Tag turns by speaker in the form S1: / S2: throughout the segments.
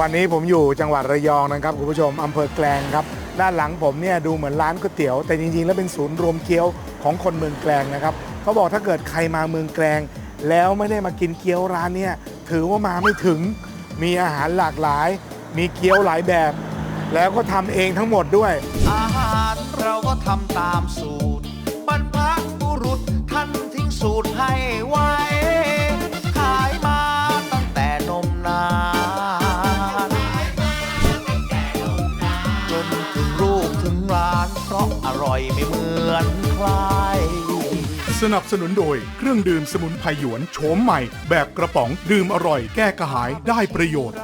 S1: วันนี้ผมอยู่จังหวัดระยองนะครับคุณผู้ชมอำเภอแกลงครับ ด้านหลังผมเนี่ยดูเหมือนร้านก๋วยเตี๋ยว แต่จริงๆ แล้วเป็นศูนย์รวมเกี๊ยวของคนเมืองแกลงนะครับเขาบอกถ้าเกิดใครมาเมืองแกลง แล้วไม่ได้มากินเกี๊ยวร้านเนี่ยถือว่ามาไม่ถึง มีอาหารหลากหลาย มีเกี๊ยวหลายแบบ แล้วก็ทำเองทั้งหมดด้วย
S2: อาหารเราก็ทำตามสูตรบรรพบุรุษท่านทิ้งสูตรให้ไว้
S3: สนับสนุนโดยเครื่องดื่มสมุนไพรหยวนโฉมใหม่ แบบกระป๋องดื่มอร่อยแก้กระหายได้ประโยชน์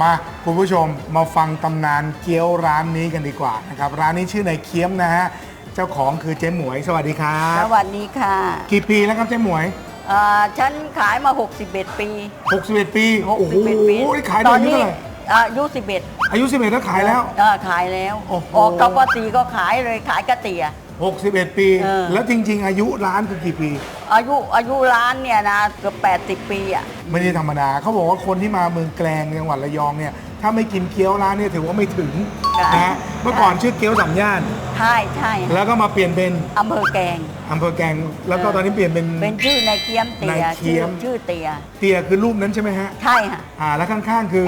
S1: มาคุณผู้ชมมาฟังตำนานเกี๊ยวร้านนี้กันดีกว่านะครับร้านนี้ชื่อในเคียมนะฮะเจ้าของคือเจ๊หมวย สวัสดีครั
S4: ส
S1: บ
S4: วัสดีค่ะ
S1: กี่ปีแล้วครับเจ๊หมวย
S4: เอ่อฉันขายมา 61 ปี
S1: 61 ปีโอ้โห
S4: 61ปี
S1: ขาย
S4: ต
S1: ได้
S4: อน
S1: อายุ
S4: นี้
S1: เท่าไหร่
S4: อายุ11
S1: อายุ11แล้วขายแล้ว
S4: เออขายแล้ว
S1: โอ้โห
S4: ออกกปสีก็ขายเลยขายกระเตีย
S1: 61 ปี
S4: เออ
S1: แล้วจริง ๆ อายุร้านคือกี่ปี
S4: อายุอายุร้านเนี่ยนะเกือบ80 ปีอะ
S1: ไม่ได้ธรรมดาเขาบอกว่าคนที่มาเมืองแกลงจังหวัดระยองเนี่ย ถ้าไม่กินเกี๊ยวร้านเนี่ยถือว่าไม่ถึง
S4: ค่ะ
S1: นะฮะเมื่อก่อนชื่อเกี๊ยวสามย่าน
S4: ใช่ใช่
S1: แล้วก็มาเปลี่ยนเป็น
S4: อำเภอแกลง
S1: อำเภอแกลงแล้วก็ตอนนี้เปลี่ยนเป็น
S4: เป็นชื่อในเคียมเตีย
S1: ในเคี้
S4: ชื่
S1: ย
S4: อ
S1: ม
S4: ชื่อเตีย
S1: เตียคือรูปนั้นใช่ไหมฮะ
S4: ใช่ค่ะ
S1: อ่าแล้วข้างๆคือ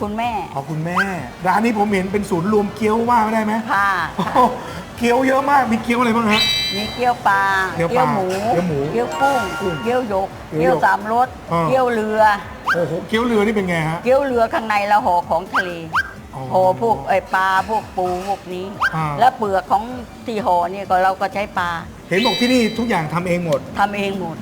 S4: คุณแม่
S1: ขอคุณแม่ร้านนี้ผมเห็นเป็นศูนย์รวมเกี๊ยวว่าไม่ได้ไหม
S4: ค่ะ
S1: โอ้โหเกี๊ยวเยอะมากมีเกี๊ยวอะไรบ้างฮะ
S4: มีเกี๊ยวปลา
S1: เกี๊ยวปลา
S4: หมู
S1: เกี๊ยวหมู
S4: เกี๊ยวกุ้ง
S1: กุ้ง
S4: เกี๊ยวหยก
S1: เกี๊
S4: เกี๊
S1: ย
S4: ยววสามรส
S1: อ่า
S4: เกี๊ยวเรือ
S1: โอ้โหเกี๊ยวเรือนี่เป็นไงฮะ
S4: เกี๊ยวเรือข้างในเราห่อของทะเล
S1: อ๋อ
S4: ห่อพวกไอปลาพวกปูพวกนี้
S1: อ่า
S4: แล้วเปลือกของที่ห่อเนี่ยก็เราก็ใช้ปลา
S1: เห็นบอกที่นี่ทุกอย่างทำเองหมด
S4: ทำเองหมด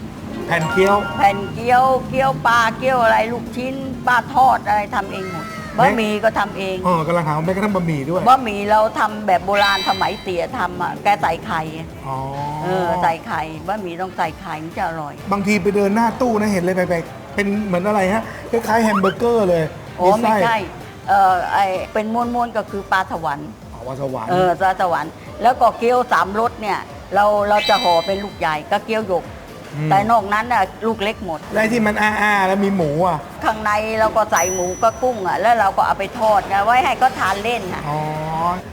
S1: แผ่นเกี๊ยว
S4: แผ่นเกี๊ยวเกี๊ยวปลาเกี๊ยวอะไรลูกชิ้นปลาทอดอะไรทำเองหมดบะหมี่ก็ทำเอง
S1: เออกำลังหาแม้กระทั่งบะหมี่ด้วย
S4: บะหมี่เราทำแบบโบราณสมัยเตี๋ยทำอะแกใส่ไข่
S1: อ๋อ
S4: เออใส่ไข่บะหมี่ต้องใส่ไข่มันจะอร่อย
S1: บางทีไปเดินหน้าตู้นะเห็นเลยไปๆ เป็นเหมือนอะไรฮะคล้ายๆแฮมเบอร์เกอร์เลย
S4: โอ้ไม่ใช่เออไอเป็นม้วนๆก็คือปลาสวรรค์
S1: อ๋อวาสวรรค์
S4: เออปลาสวรรค์แล้วก็เกี๊ยวสามรสเนี่ยเราเราจะห่อเป็นลูกใหญ่ก็เกี๊ยวหยก
S1: ม
S4: แต่นอกนั้นน่ะลูกเล็กหมด
S1: แล้วที่มันอ้าๆแล้วมีหมูอะ
S4: ข้างในเราก็ใส่หมูก็กุ้งอะแล้วเราก็เอาไปทอดนะไว้ให้ก็ทานเล่นค่ะ
S1: อ๋อ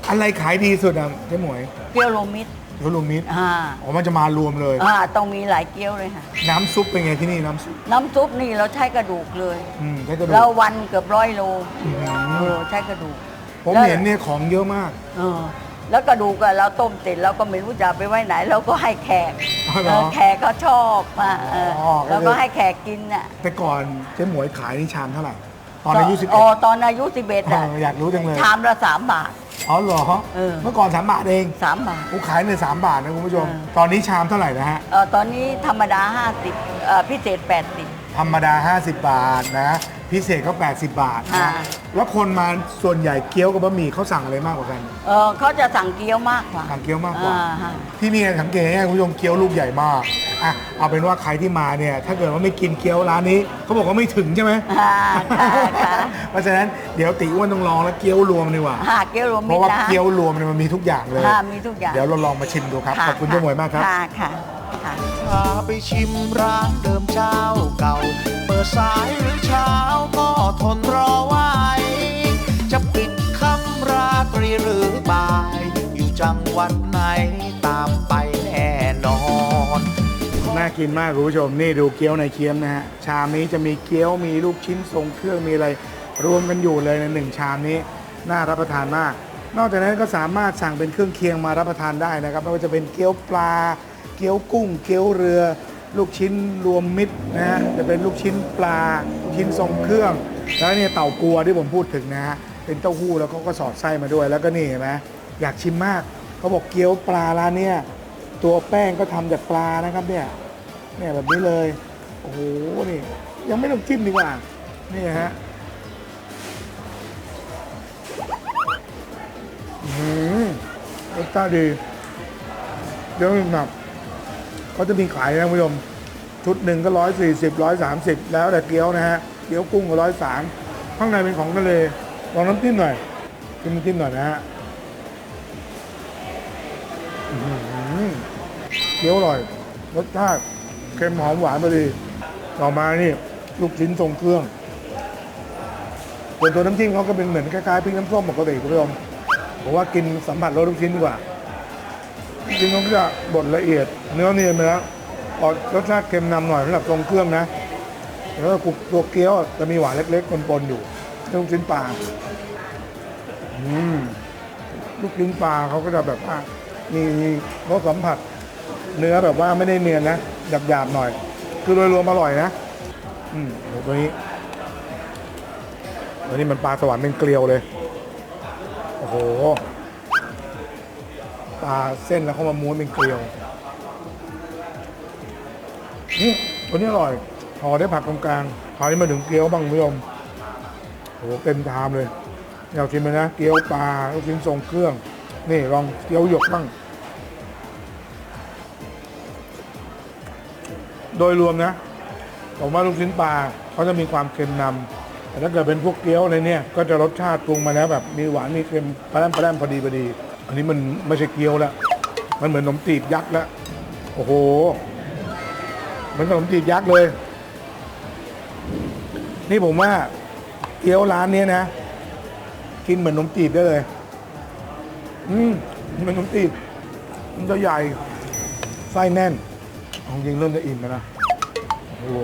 S1: อะไรขายดีสุดอะเจ๊หมวย
S4: เกี๊ยวโรวมมิต ร
S1: เกี๊ยวรวมมิตร
S4: อ่า
S1: อ๋อมันจะมารวมเลย
S4: อ่าต้องมีหลายเกี๊ยวเลยค่ะ
S1: น้ำซุปเป็นไงที่นี่น้ำซุป
S4: น้ำซุปนี่เราใช้กระดูกเลย
S1: อืมใช้กระดูก
S4: เราวันเกือบร้อยโล
S1: อืม
S4: เออใช้กระดูก
S1: ผม
S4: แล้ว
S1: เห็นเนี่ยของเยอะมาก
S4: เออแล้วกระดูกอะเราต้มเสร็จเราก็ไม่รู้จะเอาไปไว้ไหน เราก็ให้แขก
S1: อ๋อเหรอ
S4: เออแขกเขาชอบอะเอออ
S1: อก็คือ
S4: เราก็ให้แขกกินอะ
S1: แต่ก่อนเจ๊หมวยขายนี่ชามเท่าไหร่ ตอนอายุสิบ
S4: อ๋
S1: เอ็
S4: อ
S1: ด
S4: ตอนอายุสิบเอ็ดอะ
S1: อยากรู้จังเลย
S4: ชามละสามบาท
S1: อ๋อเหรอ
S4: เออ
S1: เมื่อก่อนสามบาทเอง
S4: สามบาท
S1: กูขายในสามบาทนะคุณผู้ชม
S4: เออ
S1: ตอนนี้ชามเท่าไหร่นะฮะ
S4: เออตอนนี้ธรรมดาห้าสิบเอ่อพิเศษแปดสิบ
S1: ธรรมดา 50 บาทนะ พิเศษก็ 80 บาท
S4: อ่า
S1: นะแล้วคนมาส่วนใหญ่เกี๊ยวกับบะหมี่เขาสั่งอะไรมากกว่ากัน
S4: เออเขาจะสั่งเกี๊ยวมากกว่า
S1: สั่งเกี๊ยวมากกว่า
S4: อ่ฮะ
S1: ที่นี่สังเกตง่ายๆคุณผู้ชมเกี๊ยวลูกใหญ่มากอะเอาเป็นว่าใครที่มาเนี่ยถ้าเกิดว่าไม่กินเกี๊ยวร้านนี้เขาบอกว่าไม่ถึงใช่ไหม
S4: อ่าค่ะค่ะ
S1: เพราะฉะนั้นเดี๋ยวติอ้วนต้องลองแล้วเกี๊ยวรวมดีกว่า
S4: ค่ะเกี๊ยวรวม
S1: เพ
S4: มิต
S1: ราะ
S4: ร
S1: ว่า
S4: นะ
S1: เกี๊ยวรวมเนี่ยมันมีทุกอย่างเลย
S4: ค่ะมีทุกอย่าง
S1: เดี๋ยวเราลองมาชิมดูครับะขอบคุณเจ้าหมวยมากครับ
S4: ค่ะค่ะค่ะ
S2: พาไปชิมร้านเดิมเจ้าเก่า เปิดสายหรือเช้าก็ทนรอไว้ จะปิดคำราตรีหรือบ่าย อยู่จังหวัดไหนตามไปแน่นอน
S1: น่ากินมากคุณผู้ชมนี่ดูเกี๊ยวในเคียมนะฮะชามนี้จะมีเกี๊ยวมีลูกชิ้นทรงเครื่องมีอะไร รวมกันอยู่เลยในหนึ่งชามนี้น่ารับประทานมาก นอกจากนั้นก็สามารถสั่งเป็นเครื่องเคียงมารับประทานได้นะครับไม่ว่าจะเป็นเกี๊ยวปลา กี๊ยวกุ้ง เกี๊ยวเรือ ลูกชิ้นรวมมิตรนะฮะจะเป็นลูกชิ้นปลา ลูกชิ้นทรงเครื่อง แล้วเนี่ยเต่ากัวที่ผมพูดถึงนะฮะเป็นเต้าหู้แล้วเขาก็สอดไส้มาด้วยแล้วก็นี่เห็นไหมอยากชิมมากเขาบอกเกี๊ยวปลาร้านเนี่ยตัวแป้งก็ทำจากปลานะครับเนี่ยเนี่ยแบบนี้เลยโอ้โหนี่ยังไม่ต้องจิ้มดีกว่านี่ฮะอื้อหือรสชาติดีเดี๋ยวหนับ เขาจะมีขายนะคุณผู้ชมชุดหนึ่งก็ร้อยสี่สิบร้อยสามสิบแล้วแต่เกี๊ยวนะฮะเกี๊ยวกุ้งก็ร้อยสามข้างในเป็นของทะเลลองน้ำจิ้มหน่อยจิ้มน้ำจิ้มหน่อยนะฮะเกี๊ยวอร่อยรสชาติเค็มหอมหวานพอดีต่อมานี่ลูกชิ้นทรงเครื่องส่วนตัวน้ำจิ้มเขาก็เป็นเหมือนคล้ายๆพริกน้ำส้มปกติคุณผู้ชมผมว่ากินสัมผัสรสลูกชิ้นดีกว่า จริงๆเขาจะบดละเอียด เนื้อเนียนไปแล้วออกรสชาติเค็มนำหน่อยสำหรับทรงเครื่องนะแล้วก็กรุบตัวเกี๊ยวจะมีหวานเล็กๆปนๆอยู่ลูกชิ้นปลาอืมลูกชิ้นปลาเขาก็จะแบบว่ามีมีรสสัมผัส เนื้อแบบว่าไม่ได้เนียนนะหยาบๆหน่อย คือโดยรวมอร่อยนะ อืมตัวนี้ตัวนี้มันปลาสวรรค์เป็นเกลียวเลย โอ้โห ปลาเส้นแล้วเขามาม้วนเป็นเกลียวนี่ตัวนี้อร่อยห่อได้ผักตรงกลางคราวนี้มาถึงเกี๊ยวบ้างคุณผู้ชมโหเต็มชามเลยอยากชิมเลยนะเกี๊ยวปลาลูกชิ้นทรงเครื่อง นี่ลองเกี๊ยวหยกบ้าง โดยรวมนะผมว่าลูกชิ้นปลาเขาจะมีความเค็มนำแต่ถ้าเกิดเป็นพวกเกี๊ยวอะไรเนี่ย ก็จะรสชาติปรุงมาแล้วแบบมีหวานมีเค็มแปลาแปลาแรมพอดีพอดี อันนี้มันไม่ใช่เกี๊ยวแล้ว มันเหมือนขนมจีบยักษ์แล้ว โอ้โหมือนขนมจีบยักษ์เลย นี่ผมว่าเกี๊ยวร้านเนี้ยนะ กินเหมือนขนมจีบได้เลย อืมเหมือนขนมจีบ มันจะใหญ่ ไส้แน่นเอาจริงเริ่มจะอิ่มแล้วนะ โอ้โห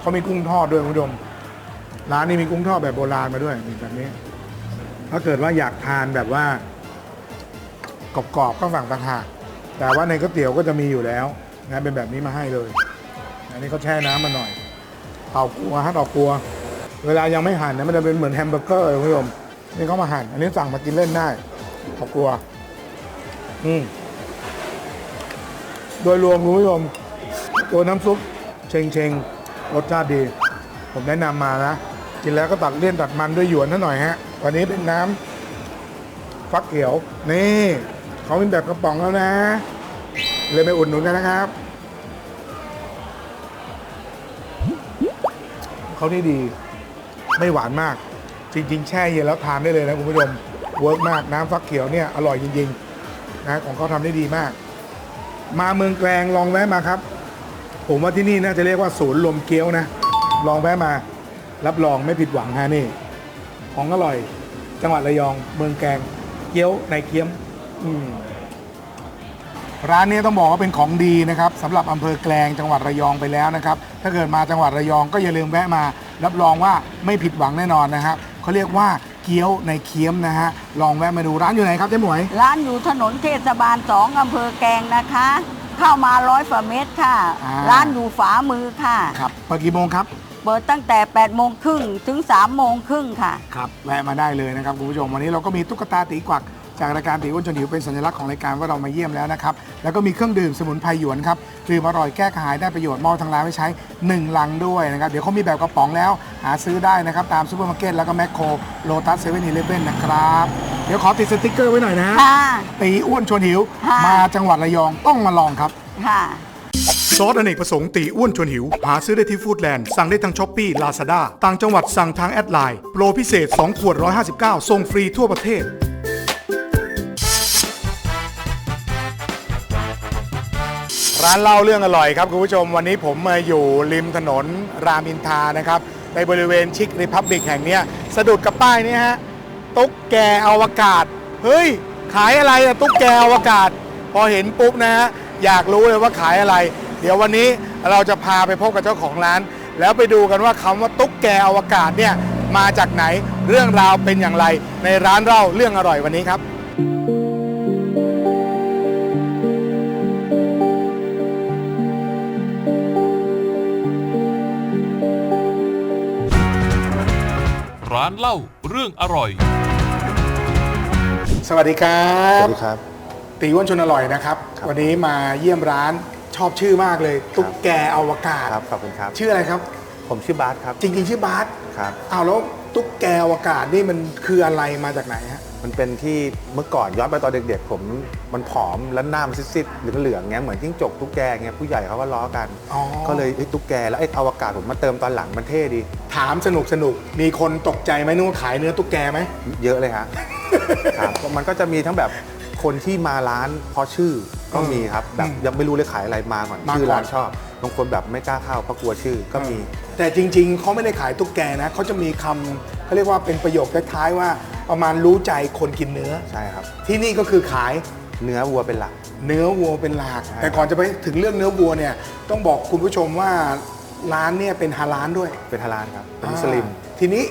S1: เขามีกุ้งทอดด้วยคุณผู้ชม ร้านนี้มีกุ้งทอดแบบโบราณมาด้วยแบบนี้ ถ้าเกิดว่าอยากทานแบบว่า กรอบๆก็สั่งต่างหากแต่ว่าในก๋วยเตี๋ยวก็จะมีอยู่แล้วนะเป็นแบบนี้มาให้เลย อันนี้เขาแช่น้ำมาหน่อยเต่ากัวฮะเต่ากัว เวลายังไม่หั่นนะมันจะเป็นเหมือนแฮมเบอร์เกอร์เลยคุณผู้ชมนี่เขามาหั่นอันนี้สั่งมากินเล่นได้เต่ากัว อืมโดยรวมคุณผู้ชมตัวน้ำซุปเชงเชงรสชาติดี ผมแนะนำมานะ กินแล้วก็ตัดเลี่ยนตัดมันด้วยหยวนนิดหน่อยฮะ วันนี้เป็นน้ำฟักเขียว นี่ เขาเป็นแบบกระป๋องแล้วนะ เลยไปอุดหนุนกันนะครับ เขานี่ดีไม่หวานมาก จริง ๆ แช่เย็นแล้วทานได้เลยนะคุณผู้ชมเวิร์กมากน้ำฟักเขียวเนี่ยอร่อยจริงๆนะของเขาทำได้ดีมาก มาเมืองแกลงลองแวะมาครับ ผมว่าที่นี่น่าจะเรียกว่าศูนย์รวมเกี๊ยวนะ ลองแวะมา รับรองไม่ผิดหวังฮะนี่ ของอร่อย จังหวัดระยองเมืองแกลงเกี๊ยวในเกี๊ยมอืม ร้านนี้ต้องบอกว่าเป็นของดีนะครับสำหรับอำเภอแกลงจังหวัดระยองไปแล้วนะครับ ถ้าเกิดมาจังหวัดระยองก็อย่าลืมแวะมา รับรองว่าไม่ผิดหวังแน่นอนนะครับเขาเรียกว่าเกี๊ยวในเคี้ยมนะฮะลองแวะมาดูร้านอยู่ไหนครับเจ๊หมวย
S4: ร้านอยู่ถนนเทศบาลสองอำเภอแกลงนะคะ เข้ามาร้อยฝ่าเมตรค่ะ
S1: อ่า
S4: ร้านอยู่ฝามือค่ะ
S1: ครับเปิดกี่โมงครับ
S4: เปิดตั้งแต่8โมงครึ่งถึง3โมงครึ่งค่ะ
S1: ครับแวะมาได้เลยนะครับคุณผู้ชมวันนี้เราก็มีตุ๊กตาตีกวัก จากรายการตีอ้วนจนหิวเป็นสัญลักษณ์ของรายการว่าเรามาเยี่ยมแล้วนะครับแล้วก็มีเครื่องดื่มสมุนไพรหยวนครับดื่มอร่อยแก้กระหายได้ประโยชน์มอบทางร้านไว้ใช้1ลังด้วยนะครับเดี๋ยวเขามีแบบกระป๋องแล้ว หาซื้อได้นะครับตามซูเปอร์มาร์เก็ตแล้วก็แมคโครโลตัสเซเว่นอีเลฟเว่นนะครับเดี๋ยวขอติดสติ๊กเกอร์ไว้หน่อยนะฮะ
S4: ค่ะ
S1: ตีอ้วนชวนหิว
S4: ค่ะ
S1: มาจังหวัดระยองต้องมาลองครับ
S4: ค่ะ
S3: ซอสอเนกประสงค์ตีอ้วนชวนหิว หาซื้อได้ที่ฟู้ดแลนด์ สั่งได้ทางช้อปปี้ลาซาด้าต่างจังหวัดสั่งทางแอดไลน์ โปรพิเศษ 2 ขวด 159ส่งฟรีทั่วประเทศ
S1: ร้านเล่าเรื่องอร่อยครับคุณผู้ชมวันนี้ผมมาอยู่ริมถนนรามอินทรานะครับ ในบริเวณชิคริพับบิกแห่งเนี้ยสะดุดกับป้ายนี้ฮะตุ๊กแกอวกาศ เฮ้ย ขายอะไรอะตุ๊กแกอวกาศ พอเห็นปุ๊บนะฮะอยากรู้เลยว่าขายอะไร เดี๋ยววันนี้เราจะพาไปพบกับเจ้าของร้าน แล้วไปดูกันว่าคำว่าตุ๊กแกอวกาศเนี่ยมาจากไหนเรื่องราวเป็นอย่างไรในร้านเล่าเรื่องอร่อยวันนี้ครับา
S5: นเล่าเรื่องอร่อย
S1: สวัสดีครั
S6: ส
S1: บ
S6: วัสดีครับ
S1: ตีอ้วนชวนอร่อยนะครับ
S6: ครับ
S1: วันนี้มาเยี่ยมร้านชอบชื่อมากเลย ตุ๊กแกอวกาศ
S6: ครับขอบคุณครับ
S1: ชื่ออะไรครับ
S6: ผมชื่อบาสครับ
S1: จริงๆ ชื่อบาส
S6: ครับ
S1: อ้าวแล้วตุ๊กแกอวกาศนี่มันคืออะไรมาจากไหนฮะ
S6: มันเป็นที่เมื่อก่อนย้อนไปตอนเด็กๆ ผมมันผอมแล้วหน้ามันซีดๆเหลืองๆเงี้ยเหมือนจิ้งจกตุ๊กแกเงี้ยผู้ใหญ่เขาก็ล้อกัน
S1: อ๋อ
S6: ก็เลยไอ้ยตุ๊กแกแล้วไอ้อวกาศผมมาเติมตอนหลังมันเท่ดี
S1: ถามสนุกสนุกมีคนตกใจไหมนึกว่าขายเนื้อตุ๊กแกไหม
S6: เยอะเลยฮะ ครับมันก็จะมีทั้งแบบคนที่มาร้านเพราะชื่อก็มีครับแบบ
S1: อืม
S6: ยังไม่รู้เลยขายอะไรมาก่อน
S1: มาก่อน
S6: ชื่อร้านชอบบางคนแบบไม่กล้าเข้าเพราะกลัวชื่อก็มี
S1: แต่จริงๆ เขาไม่ได้ขายตุ๊กแกนะเขาจะมีคำเขาเรียกว่าเป็นประโยคท้ายๆว่า ประมาณรู้ใจคนกินเนื้อ
S6: ใช่ครับ
S1: ที่นี่ก็คือขาย
S6: เนื้อวัวเป็นหลัก
S1: เนื้อวัวเป็นหลัก
S6: ใช่
S1: แต่ก่อนจะไปถึงเรื่องเนื้อวัวเนี่ย ต้องบอกคุณผู้ชมว่าร้านเนี่ยเป็นฮาลาลด้วย
S6: เป็นฮาลาลครับเป็นมุสลิม
S1: อ่าทีนี้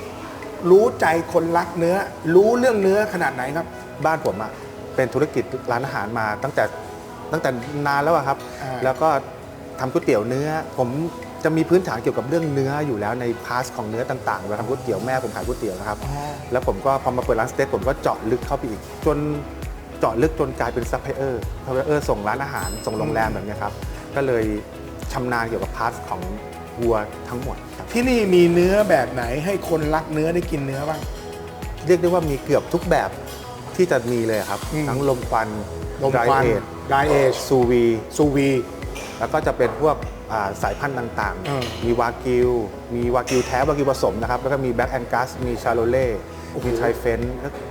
S1: รู้ใจคนรักเนื้อ รู้เรื่องเนื้อขนาดไหนครับ
S6: บ้านผมอะเป็นธุรกิจร้านอาหารมาตั้งแต่ตั้งแต่นานแล้วอะครับ
S1: อ่า
S6: แล้วก็ทำก๋วยเตี๋ยวเนื้อ ผม จะมีพื้นฐานเกี่ยวกับเรื่องเนื้ออยู่แล้วในพาสของเนื้อต่างๆเวลาทำก๋วยเตี๋ยวแม่ผมขายก๋วยเตี๋ยวนะครับ แล้วผมก็พอมาเปิดร้านสเต็กผมก็เจาะลึกเข้าไปอีก จนเจาะลึกจนกลายเป็นซัพพลายเออร์ซัพพลายเออร์ส่งร้านอาหารส่งโรงแรมแบบเนี้ยครับ ก็เลยชำนาญเกี่ยวกับพาสของวัวทั้งหมดครับ
S1: ที่นี่มีเนื้อแบบไหนให้คนรักเนื้อได้กินเนื้อบ้าง
S6: เรียกได้ว่ามีเกือบทุกแบบที่จะมีเลยครับ
S1: อืม
S6: ทั้งลมควัน
S1: ลมควัน
S6: dry age
S1: ดายเอช
S6: ซูวี
S1: ซูวี
S6: แล้วก็จะเป็นพวกอ่า สายพันธุ์ต่าง
S1: เออ
S6: ๆมีวากิว มีวากิวแท้วากิวผสมนะครับ แล้วก็มีแบ็กแอนกัส มีชาโลเล่ มีไทรเฟน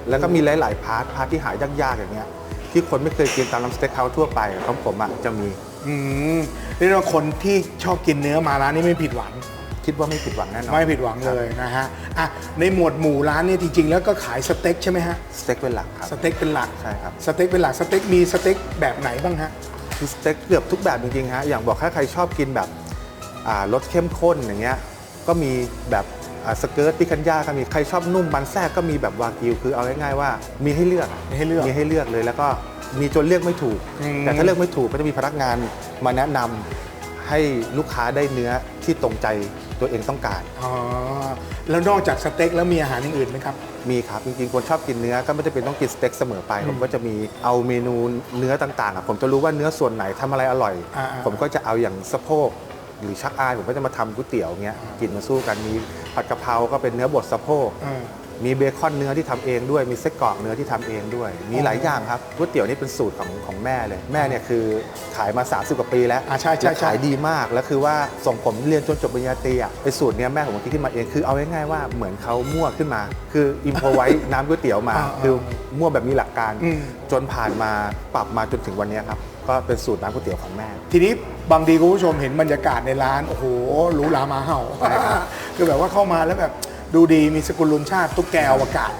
S6: แล้วก็มีหลายๆพาร์ทพาร์ทที่หายากๆอย่างเงี้ยที่คนไม่เคยกินตามร้านสเต็กเฮาส์ทั่วไปของผมอะจะมี
S1: อืมเรียกได้ว่าคนที่ชอบกินเนื้อมาร้านนี้ไม่ผิดหวัง
S6: คิดว่าไม่ผิดหวังแน่นอน
S1: ไม่ผิดหวังเลยนะฮะอะในหมวดหมู่ร้านเนี่ยจริงๆแล้วก็ขายสเต็กใช่ไหมฮะ
S6: สเต็กเป็นหลักครับ
S1: สเต็กเป็นหลัก
S6: ใช่ครับ
S1: สเต็กเป็นหลักสเต็กมีสเต็กแบบไหนบ้างฮะ
S6: คือสเต็กเกือบทุกแบบจริงๆฮะอย่างบอกถ้าใครชอบกินแบบอ่ารสเข้มข้นอย่างเงี้ยก็มีแบบอ่าสเกิร์ตพิคันย่าก็มีใครชอบนุ่มมันแทรกก็มีแบบวากิวคือเอาง่ายๆว่ามีให้เลือก
S1: มีให้เลือก
S6: มีให้เลือกเลยแล้วก็มีจนเลือกไม่ถูก
S1: อืม
S6: แต่ถ้าเลือกไม่ถูกก็จะมีพนักงานมาแนะนำให้ลูกค้าได้เนื้อที่ตรงใจ ตัวเองต้องการ
S1: อ๋อ แล้วนอกจากสเต็กแล้วมีอาหารอย่างอื่นไหมครับ
S6: มีครับ จริงๆ คนชอบกินเนื้อก็ไม่จำเป็นต้องกินสเต็กเสมอไป ผมก็จะมีเอาเมนูเนื้อต่างๆอะผมจะรู้ว่าเนื้อส่วนไหนทำอะไรอร่อย
S1: อ่าๆ
S6: ผมก็จะเอาอย่างสะโพกหรือชักอายผมก็จะมาทำก๋วยเตี๋ยวเงี้ยกินมาสู้กันมีผัดกะเพราก็เป็นเนื้อบดสะโพก
S1: เออ
S6: มีเบคอนเนื้อที่ทำเองด้วย มีไส้กรอกเนื้อที่ทำเองด้วย มีหลายอย่างครับก๋วยเตี๋ยวนี่เป็นสูตรของของแม่เลย แม่เนี่ยคือขายมา 30 กว่าปีแล้ว
S1: อ่าใช่ใช่
S6: และ
S1: ใช่
S6: ขายดีมาก แล้วคือว่าส่งผมเรียนจนจบปริญญาตรีอะไอสูตรเนี้ยแม่ผมคิดขึ้นมาเอง คือเอาง่ายๆว่าเหมือนเขามั่วขึ้นมา คืออิมพอไว้น้ำก๋วยเตี๋ยวมา
S1: อ่า
S6: คือมั่วแบบมีหลักการ
S1: อืม
S6: จนผ่านมาปรับมาจนถึงวันเนี้ยครับ ก็เป็นสูตรน้ำก๋วยเตี๋ยวของแม่
S1: ทีนี้บางทีคุณผู้ชมเห็นบรรยากาศในร้าน โอ้โหหรูหรามาเห่าคือแบบว่าเข้ามาแล้วแบบ ดูดีมีสกุลลุนชาติตุ๊กแกอวกาศ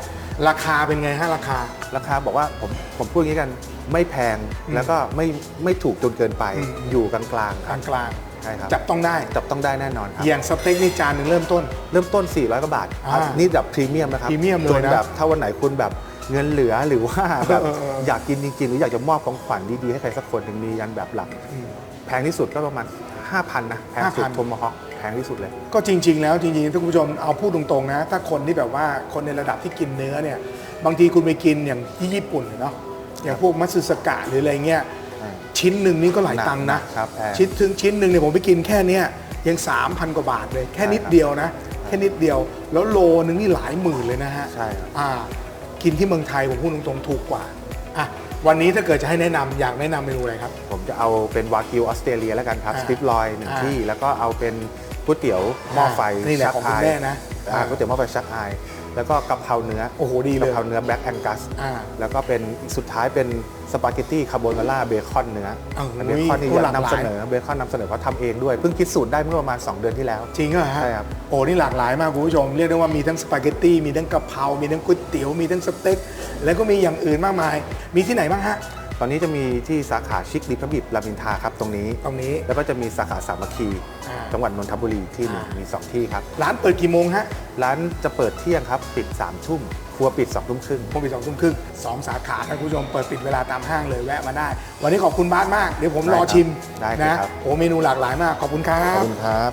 S1: ราคาเป็นไงฮะราคา
S6: ราคาบอกว่าผมผมพูดอย่างนี้กันไม่แพง
S1: อืม
S6: แล้วก็ไม่ไม่ถูกจนเกินไป
S1: อืม
S6: อยู่กลางๆ
S1: ก
S6: ครั
S1: ลา
S6: บ
S1: งกลาง
S6: ใช่ครับ
S1: จับต้องได้
S6: จับต้องได้แน่นอนครับ
S1: อย่างสเต็กนี่จานหนึ่งเริ่มต้น
S6: เริ่มต้น 400กว่าบาท
S1: อ่า
S6: นี่แบบพรีเมียมนะครับ
S1: พรีเมียมเลย
S6: จน
S1: นะ
S6: แบบถ้าวันไหนคุณแบบเงินเหลือหรือว่าแบบ
S1: เออเออเออ
S6: อยากกินจริงๆ หรืออยากจะมอบของขวัญดีๆ ให้ใครสักคนถึงมียันแบบหลัก
S1: อืม
S6: แพงที่สุดก็ประมาณ 5,000 นะ แพงสุด
S1: 5,000
S6: โทมฮอคแพงที่สุดเลย
S1: ก็จริง ๆ แล้วจริงๆท่านผู้ชมเอาพูดตรงๆนะ ถ้าคนที่แบบว่าคนในระดับที่กินเนื้อเนี่ย บางทีคุณไปกินอย่างที่ญี่ปุ่นเนาะอย่างพวกมัตสึสกะหรืออะไรเงี้ย
S6: ใช่
S1: ชิ้นหนึ่งนี่ก็หลาย
S6: หนัก
S1: ตังค์นะ
S6: ครับแพง
S1: ชิ้นถึงชิ้นหนึ่งเนี่ยผมไปกินแค่เนี้ยยัง 3,000 กว่าบาทเลย แค่นิดเดียวนะ แค่นิดเดียว แล้วโลนึงนี่หลายหมื่นเลยนะฮะ
S6: ใช่ครับ
S1: อ่า กินที่เมืองไทยผมพูดตรงๆถูกกว่าอะวันนี้ถ้าเกิดจะให้แนะนำอยากแนะนำเมนูอะไรครับ
S6: ผมจะเอาเป็นวากิวออสเตรเลียแล้วกันครับ
S1: อ่า
S6: สติปลอยหนึ่ง
S1: อ่า
S6: ที่ แล้วก็เอาเป็น ก๋วยเตี๋ยวหม้อไฟ
S1: นี่แหละของคุณแม่นะ
S6: อ่าก๋วยเตี๋ยวหม้อไฟชักอาย แล้วก็กะเพราเนื้อ
S1: โอ้โหดีเลย
S6: กะเพราเนื้อแบล็กแองกัส
S1: อ่า
S6: แล้วก็เป็นสุดท้ายเป็นสปาเกตตี้คาโบนาร่าเบคอนเนื้อ
S1: เอ้า
S6: เบคอนนี่
S1: โอ้หลากหลาย
S6: นำเสนอเบคอนนำเสนอเพราะทำเองด้วยเพิ่งคิดสูตรได้เมื่อประมาณ 2 เดือนที่แล้ว
S1: จริงเหรอฮะ
S6: ใช่ครับ
S1: โอ้นี่หลากหลายมากคุณผู้ชม เรียกได้ว่ามีทั้งสปาเกตตี้มีทั้งกะเพรา มีทั้งก๋วยเตี๋ยวมีทั้งสเต็กแล้วก็มีอย่างอื่นมากมาย มีที่ไหนบ้างฮะ
S6: ตอนนี้จะมีที่สาขาชิคดิพบิบรามอินทราครับตรงนี้
S1: ตรงนี้
S6: แล้วก็จะมีสาขาสามัคคี
S1: อ่า
S6: จังหวัดนนทบุรีที่หนึ่ง
S1: อ่ามี
S6: มีสองที่ครับ
S1: ร้านเปิดกี่โมงฮะ
S6: ร้านจะเปิดเที่ยงครับ ปิด3ามทุ่ม ครัวปิด2องทุ่มครึ่ง
S1: โมงปิดสองทุ่มครึ่งสองสาขาท่านผู้ชมเปิดปิดเวลาตามห้างเลยแวะมาได้ วันนี้ขอบคุณบาสมาก เดี๋ยวผมรอชิม
S6: ได้ครับ
S1: นะ ครับ โอ้เมนูหลากหลายมาก ขอบคุณครั
S6: ขอบบ คุณครับ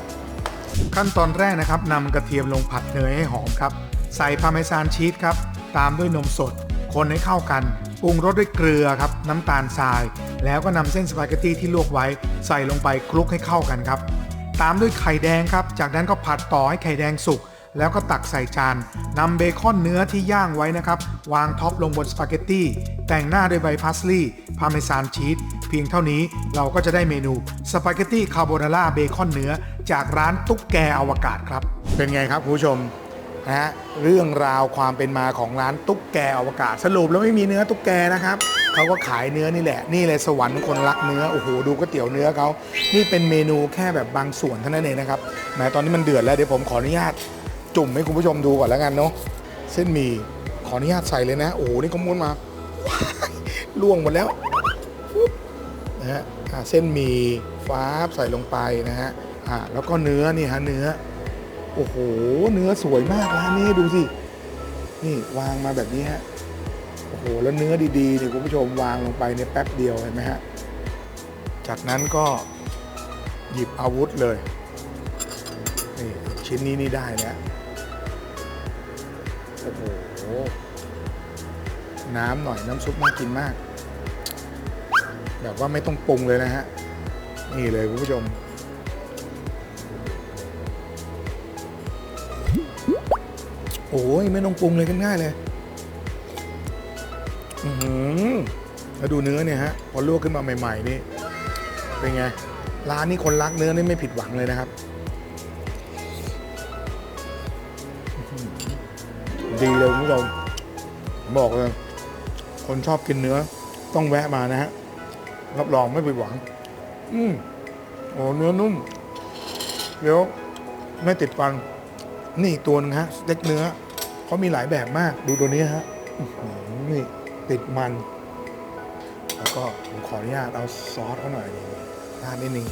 S3: ขั้นตอนแรกนะครับนำกระเทียมลงผัดเนยให้หอมครับ
S1: ใส่พาร์เมซานชีสครับ ตามด้วยนมสด คนให้เข้ากัน ปรุงรสด้วยเกลือครับน้ำตาลทราย แล้วก็นำเส้นสปาเกตตี้ที่ลวกไว้ใส่ลงไปคลุกให้เข้ากันครับ ตามด้วยไข่แดงครับ จากนั้นก็ผัดต่อให้ไข่แดงสุกแล้วก็ตักใส่จานนำเบคอนเนื้อที่ย่างไว้นะครับ วางท็อปลงบนสปาเกตตี้แต่งหน้าด้วยใบพาสลีย์พาเมซานชีสเพียงเท่านี้เราก็จะได้เมนูสปาเกตตี้คาโบนาร่าเบคอนเนื้อ จากร้านตุ๊กแกอวกาศครับ เป็นไงครับคุณผู้ชม นะฮะเรื่องราวความเป็นมาของร้านตุ๊กแกอวกาศสรุปแล้วไม่มีเนื้อตุ๊กแกนะครับเขาก็ขายเนื้อนี่แหละนี่เลยสวรรค์คนรักเนื้อโอ้โหดูก๋วยเตี๋ยวเนื้อเขานี่เป็นเมนูแค่แบบบางส่วนเท่านั้นเองนะครับแหมตอนนี้มันเดือดแล้วเดี๋ยวผมขออนุญาตจุ่มให้คุณผู้ชมดูก่อนแล้วกันเนาะเส้นหมี่ขออนุญาตใส่เลยนะ โอ้โหนี่เขาม้วนมาล่วงหมดแล้วนะฮะเส้นหมี่ฟ้าบใส่ลงไปนะฮะอ่าแล้วก็เนื้อนี่ฮะเนื้อ โอ้โห เนื้อสวยมากร้านนี้ดูสิ นี่วางมาแบบนี้ฮะ โอ้โห แล้วเนื้อดีๆเนี่ยคุณผู้ชมวางลงไปในแป๊บเดียวเห็นไหมฮะ จากนั้นก็หยิบอาวุธเลย นี่ชิ้นนี้นี่ได้แล้ว โอ้โห น้ำหน่อยน้ำซุปน่ากินมาก แบบว่าไม่ต้องปรุงเลยนะฮะ นี่เลยคุณผู้ชม โอ้ยไม่ต้องปรุงเลยกันง่ายเลย อือแล้วดูเนื้อเนี่ยฮะ พอลวกขึ้นมาใหม่ ๆ นี่ เป็นไง ร้านนี้คนรักเนื้อนี่ไม่ผิดหวังเลยนะครับ ดีเลยคุณผู้ชมผมบอกเลย คนชอบกินเนื้อ ต้องแวะมานะฮะ รับรองไม่ผิดหวัง อืมโอ้เนื้อนุ่มเดี๋ยวไม่ติดฟัน นี่อีกตัวนึงฮะสเต็กเนื้อเขามีหลายแบบมากดูตัวนี้ฮะนี่ติดมัน แล้วก็ผมขออนุญาตเอาซอสเขาหน่อยราดนิดนึง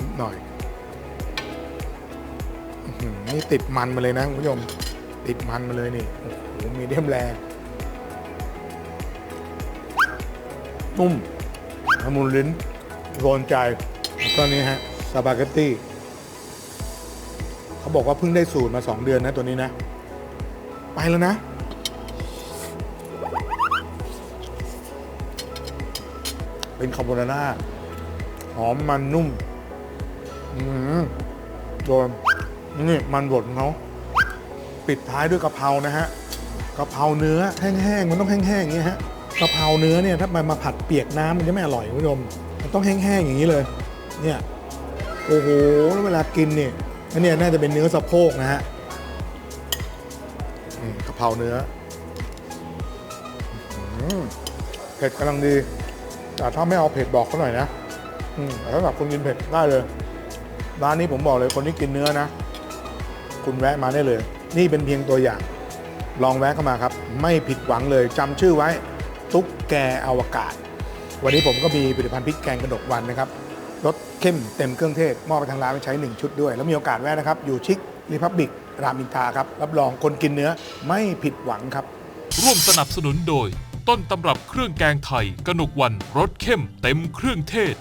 S1: นิดหน่อยนี่ติดมันมาเลยนะคุณผู้ชมติดมันมาเลยนี่โอ้โหมีเดียมแรงนุ่มละมุนลิ้นโดนใจแล้วก็นี่ฮะสปาเกตตี้ เขาบอกว่าเพิ่งได้สูตรมา 2 เดือนนะตัวนี้นะ ไปแล้วนะ เป็นคาโบนาร่าหอมมันนุ่มโดนนี่มันบดของเขาปิดท้ายด้วยกะเพรานะฮะกะเพราเนื้อแห้งๆมันต้องแห้งๆอย่างนี้ฮะกะเพราเนื้อเนี่ยถ้ามันมาผัดเปียกน้ำมันจะไม่อร่อยคุณผู้ชมมันต้องแห้งๆอย่างนี้เลย เนี่ยโอ้โหแล้วเวลากินเนี่ย อันนี้น่าจะเป็นเนื้อสะโพกนะฮะอืมกะเพราเนื้อเผ็ดกำลังดี แต่ถ้าไม่เอาเผ็ดบอกเขาหน่อยนะแต่ถ้าแบบคนกินเผ็ดได้เลย ร้านนี้ผมบอกเลยคนที่กินเนื้อนะ คุณแวะมาได้เลย นี่เป็นเพียงตัวอย่าง ลองแวะเข้ามาครับ ไม่ผิดหวังเลยจำชื่อไว้ ตุ๊กแกอวกาศ วันนี้ผมก็มีผลิตภัณฑ์พริกแกงกระดกวันนะครับ เข้มเต็มเครื่องเทศมอบไปทางร้านไปใช้ 1 ชุดด้วย แล้วมีโอกาสแวะนะครับ อยู่ชิครีพับบิกรามอินทราครับ รับรองคนกินเนื้อไม่ผิดหวังครับ
S5: ร่วมสนับสนุนโดย ต้นตำรับเครื่องแกงไทย กนกวันรสเข้มเต็มเครื่องเทศ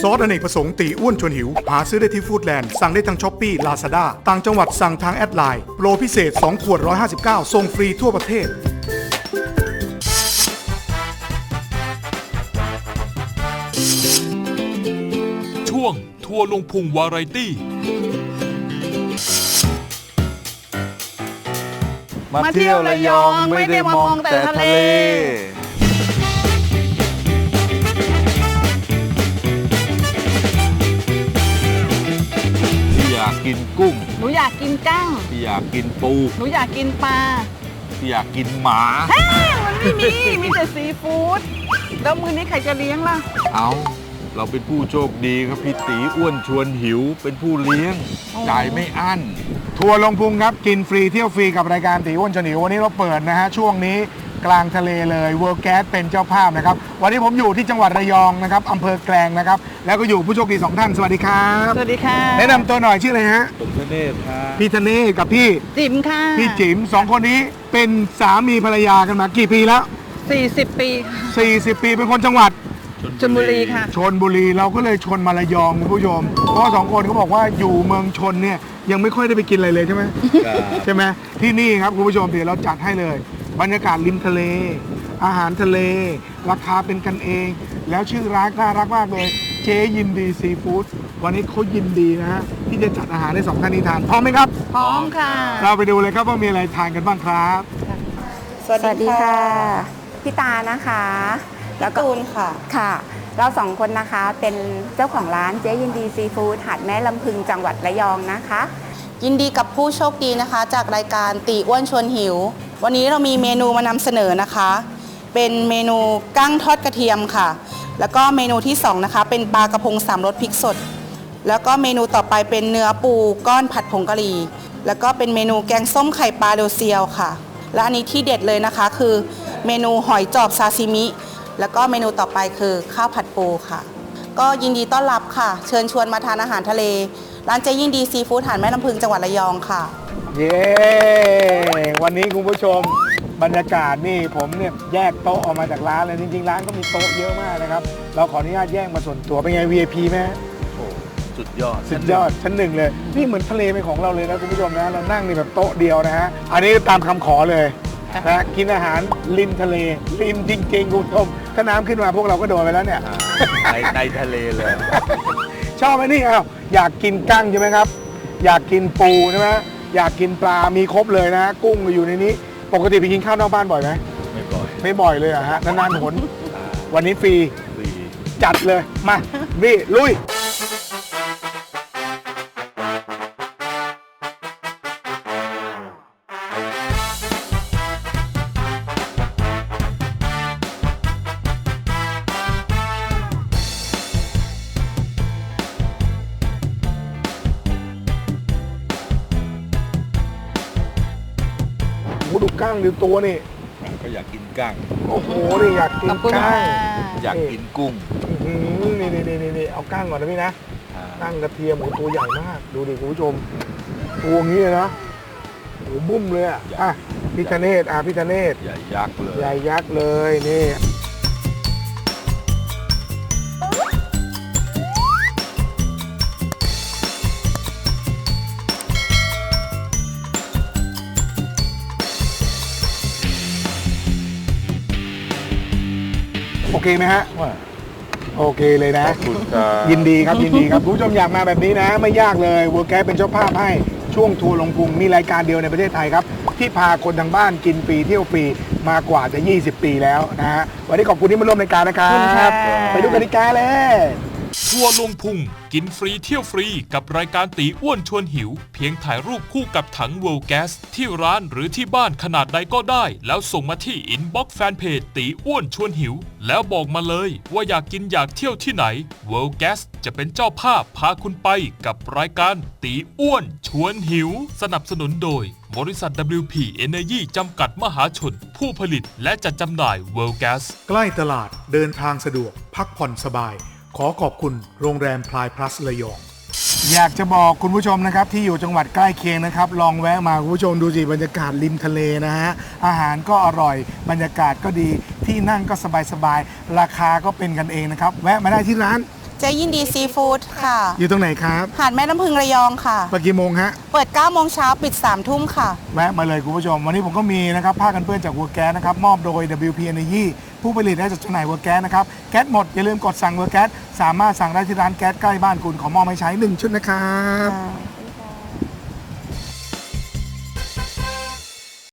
S3: ซอสอเนกประสงค์ตีอ้วนชวนหิว หาซื้อได้ที่ฟู้ดแลนด์ สั่งได้ทางช้อปปี้ลาซาด้าต่างจังหวัดสั่งทางแอดไลน์โปรพิเศษ 2 ขวด 159ส่งฟรีทั่วประเทศ
S5: ทัวร์ลงพุงวาไรตี้
S7: มาเที่ยวระยองไม่ได้มองแต่ทะเล
S8: พี่อยากกินกุ้ง
S7: หนูอยากกินกั้ง
S8: พี่อยากกินปู
S7: หนูอยากกินปลา
S8: พี่อยากกินหมา
S7: เฮ้ยมันไม่มี มีแต่ซีฟู้ด แล้วมือนี้ใครจะเลี้ยงล่ะ
S8: เอา เราเป็นผู้โชคดีครับพี่ตีอ้วนชวนหิว เป็นผู้เลี้ยงจ่ายไม่อั้น
S1: ทัวร์ลงพุงครับกินฟรีเที่ยวฟรีกับรายการตีอ้วนชวนหิววันนี้เราเปิดนะฮะช่วงนี้กลางทะเลเลยเวิร์แก๊สเป็นเจ้าภาพนะครับ วันนี้ผมอยู่ที่จังหวัดระยองนะครับอำเภอแกลงนะครับ แล้วก็อยู่ผู้โชคดีสองท่านสวัสดีครับ
S7: สวัสดีค่ะ
S1: แนะนำตัวหน่อยชื่ออะไรฮะ
S8: ผมทเนศครับ
S1: พี่ธเนศกับพี่
S7: จิ๋มค่ะ
S1: พี่จิ๋มสองคนนี้เป็นสามีภรรยากันมากี่ปีแล้ว
S7: 40 ปีค่ะ
S1: 40 ปีเป็นคนจังหวัด
S7: ชลบุรีค่ะ
S1: ชนบุรีเราก็เลยชนมาระยองคุณผู้ชม เพราะว่าสองคนเขาบอกว่าอยู่เมืองชนเนี่ยยังไม่ค่อยได้ไปกินอะไรเลยใช่ไหมใช่ไหมที่นี่ครับคุณผู้ชมเดี๋ยวเราจัดให้เลย บรรยากาศริมทะเล อาหารทะเล ราคาเป็นกันเอง แล้วชื่อร้านน่ารักมากเลย เจ๊ยินดีซีฟู้ดวันนี้เขายินดีนะฮะที่จะจัดอาหารให้สองท่านนี้ทานพร้อมไหมครับ
S7: พร้อมค่ะ
S1: เราไปดูเลยครับว่ามีอะไรทานกันบ้างครับ
S9: สวัสดีค่ะ พี่ตานะคะ แล้วก็ตูนค่ะ ค่ะ เราสองคนนะคะเป็นเจ้าของร้านเจ๊ยินดีซีฟู้ดหาดแม่ลำพึงจังหวัดระยองนะคะ
S10: ยินดีกับผู้โชคดีนะคะ จากรายการตีอ้วนชวนหิว วันนี้เรามีเมนูมานำเสนอนะคะ เป็นเมนูกั้งทอดกระเทียมค่ะ แล้วก็เมนูที่สองนะคะเป็นปลากระพงสามรสพริกสด แล้วก็เมนูต่อไปเป็นเนื้อปูก้อนผัดผงกะหรี่ แล้วก็เป็นเมนูแกงส้มไข่ปลาโดเซียวค่ะ และอันนี้ที่เด็ดเลยนะคะคือเมนูหอยจอบซาซิมิ แล้วก็เมนูต่อไปคือข้าวผัดปูค่ะ ก็ยินดีต้อนรับค่ะ เชิญชวนมาทานอาหารทะเล ร้านเจยินดีซีฟู้ดหาดแม่น้ำพึงจังหวัดระยองค่ะ
S1: เย้ วันนี้คุณผู้ชมบรรยากาศนี่ผมเนี่ยแยกโต๊ะออกมาจากร้านเลยจริงๆ ร้านก็มีโต๊ะเยอะมากนะครับ เราขออนุญาตแยกมาส่วนตัวเป็นไง VIP ไหม
S8: สุดยอด
S1: สุดยอดชั้นหนึ่งเลย นี่เหมือนทะเลเป็นของเราเลยนะคุณผู้ชมนะเรานั่งนี่แบบโต๊ะเดียวนะฮะอันนี้ตามคำขอเลย นะกินอาหารริมทะเลริมจริงๆคุณผู้ชมถ้าน้ำขึ้นมาพวกเราก็โดนไปแล้วเนี่ย
S8: ในในทะเลเลย
S1: ชอบไหมนี่อ้าวอยากกินกั้งใช่ไหมครับ อยากกินปูใช่ไหมอยากกินปลามีครบเลยนะ กุ้งก็อยู่ในนี้ ปกติไปกินข้าวนอกบ้านบ่อยไหม
S8: ไม่บ่อย
S1: ไม่บ่อยเลยอะฮะนานๆหนวันนี้ฟรี
S8: ฟรี
S1: จัดเลย มานี่ลุย หดูกั้งดูตัวนี่
S8: ก็อยากกินกั้ง
S1: โอ้โห นี่อยากกิน
S7: ขอบคุณ
S1: กั้
S7: ค่ะ
S1: ง
S8: อยากกินกุ้ง
S1: อื้อหือนี่นี่นี่นี่เอากั้งก่อนนะพี่นะกั้งกระเทียมโอ้โหตัวใหญ่มาก ดูดิคุณผู้ชม ตัวอย่างนี้เลยนะโอ้โหบุ้มเลยอะ
S8: ใหญ่
S1: อะพิธเนศอะพิธเนศ
S8: ใหญ่ยักษ์เลย
S1: ใหญ่ยักษ์เลยนี่ โอเคไหมฮะโอเคเลยนะ
S8: ขอบคุณครับ
S1: ยินดีครับยินดีครับคุณผู้ชมอยากมาแบบนี้นะ ไม่ยากเลยเวอร์แกเป็นเจ้าภาพให้ช่วงทัวร์ลงพุงมีรายการเดียวในประเทศไทยครับ ที่พาคนทางบ้านกินฟรีเที่ยวฟรีมากว่าจะ 20 ปีแล้วนะฮะวันนี้ขอบคุณที่มาร่วมรายการนะครั
S7: ขอบคุณ
S1: บ
S7: ค่ะ
S1: ไปดูกติกาเลย
S5: ทัวร์ลงพุง กินฟรีเที่ยวฟรีกับรายการตีอ้วนชวนหิว เพียงถ่ายรูปคู่กับถัง World Gas ที่ร้านหรือที่บ้านขนาดใดก็ได้ แล้วส่งมาที่อินบ็อกซ์แฟนเพจตีอ้วนชวนหิว แล้วบอกมาเลยว่าอยากกินอยากเที่ยวที่ไหน World Gas จะเป็นเจ้าภาพพาคุณไปกับรายการตีอ้วนชวนหิว สนับสนุนโดย บริษัท WP Energy จำกัดมหาชน ผู้ผลิตและจัดจำหน่าย World Gas
S3: ใกล้ตลาดเดินทางสะดวกพักผ่อนสบาย ขอขอบคุณโรงแรมพลายพลัสระยอง
S1: อยากจะบอกคุณผู้ชมนะครับ ที่อยู่จังหวัดใกล้เคียงนะครับ ลองแวะมาคุณผู้ชมดูสิบรรยากาศริมทะเลนะฮะ อาหารก็อร่อย บรรยากาศก็ดีที่นั่งก็สบายๆ ราคาก็เป็นกันเองนะครับ แวะมาได้ที่ร้าน
S10: เจยินดีซีฟู้ดค่ะ
S1: อยู่ตรงไหนครับ
S10: หาดแม่น้ำพึงระยองค่ะ
S1: เปิดกี่โมงฮะ
S10: เปิด9โมงเช้าปิด3ทุ่มค่ะ
S1: แวะมาเลยคุณผู้ชม วันนี้ผมก็มีนะครับผ้ากันเปื้อนจากวัวแก๊สนะครับมอบโดย WP Energy ผู้ผลิตและจัดจำหน่ายวัวแก๊สนะครับ แก๊สหมด อย่าลืมกดสั่งวัวแก๊สสามารถสั่งได้ที่ร้านแก๊สใกล้บ้านคุณขอมอบให้ใช้ 1 ชุดนะครับ